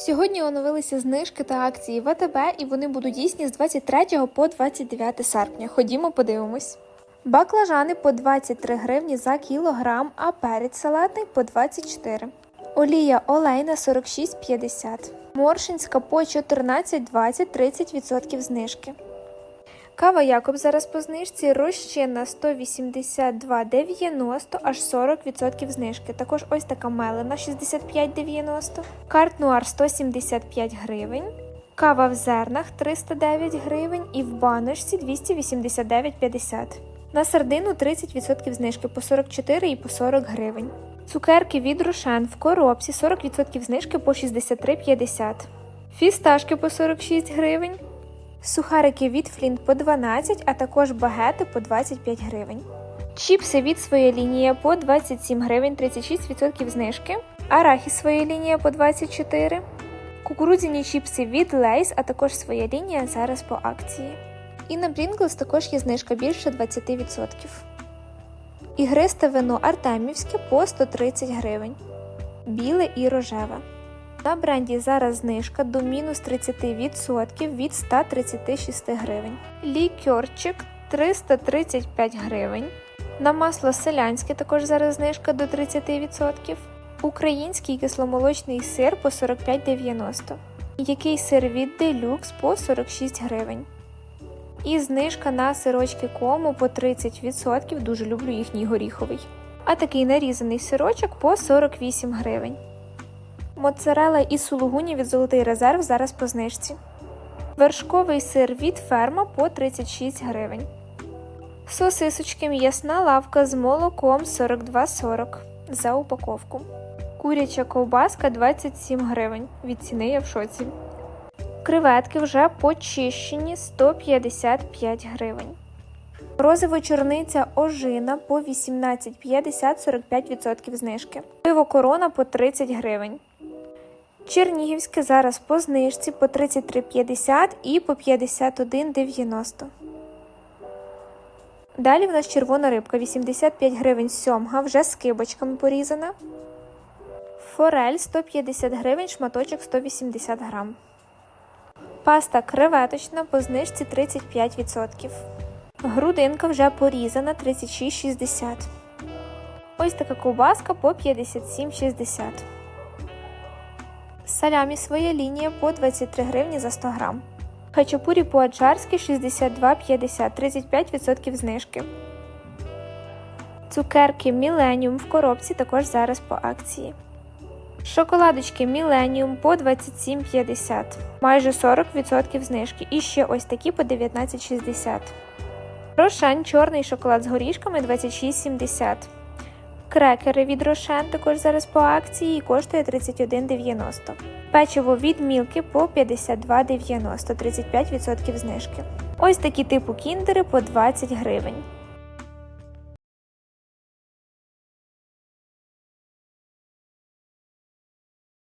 Сьогодні оновилися знижки та акції ВТБ, і вони будуть дійсні з 23 по 29 серпня. Ходімо, подивимось. Баклажани по 23 гривні за кілограм, а перець салатний по 24. Олія олейна 46,50. Моршинська по 14,20 30% знижки. Кава Якоб зараз по знижці розчинна 182,90 аж 40% знижки. Також ось така мелена 65,90. Карт Нуар 175 гривень. Кава в зернах 309 гривень і в баночці 289,50. На сардину 30% знижки по 44 і по 40 гривень. Цукерки від Рошен в коробці 40% знижки по 63,50. Фісташки по 46 гривень. Сухарики від Флінт по 12, а також багети по 25 гривень. Чіпси від своєї лінії по 27 гривень 36% знижки. Арахіс своя лінія по 24. Кукурудзяні чіпси від Лейс, а також своя лінія зараз по акції. І на Pringles також є знижка більше 20%. Ігристе вино Артемівське по 130 гривень. Біле і рожеве. На бренді зараз знижка до мінус 30% від 136 гривень. Лікерчик 335 гривень. На масло селянське також зараз знижка до 30%. Український кисломолочний сир по 45,90. Який сир від Deluxe по 46 гривень. І знижка на сирочки кому по 30%. Дуже люблю їхній горіховий. А такий нарізаний сирочок по 48 гривень. Моцарела і сулугуні від Золотий резерв зараз по знижці. Вершковий сир від ферма по 36 гривень. Сосисочки м'ясна лавка з молоком 42,40 за упаковку. Куряча ковбаска 27 гривень. Від ціни я в шоці. Креветки вже почищені 155 гривень. Розово чорниця ожина по 18,50 45% знижки. Пиво корона по 30 гривень. Чернігівське зараз по знижці по 33,50 і по 51,90. Далі в нас червона рибка 85 гривень сьомга, вже з кибочками порізана. Форель 150 гривень, шматочок 180 грам. Паста креветочна по знижці 35%. Грудинка вже порізана 36,60. Ось така ковбаска по 57,60. Салямі своя лінія по 23 гривні за 100 грам. Хачапурі по-аджарськи 62,50 35% знижки. Цукерки Millennium в коробці також зараз по акції. Шоколадочки Millennium по 27,50, майже 40% знижки. І ще ось такі по 19,60. Рошен чорний шоколад з горішками 26,70. Крекери від Рошен також зараз по акції і коштує 31,90. Печиво від Мілки по 52,90, 35% знижки. Ось такі типу кіндери по 20 гривень.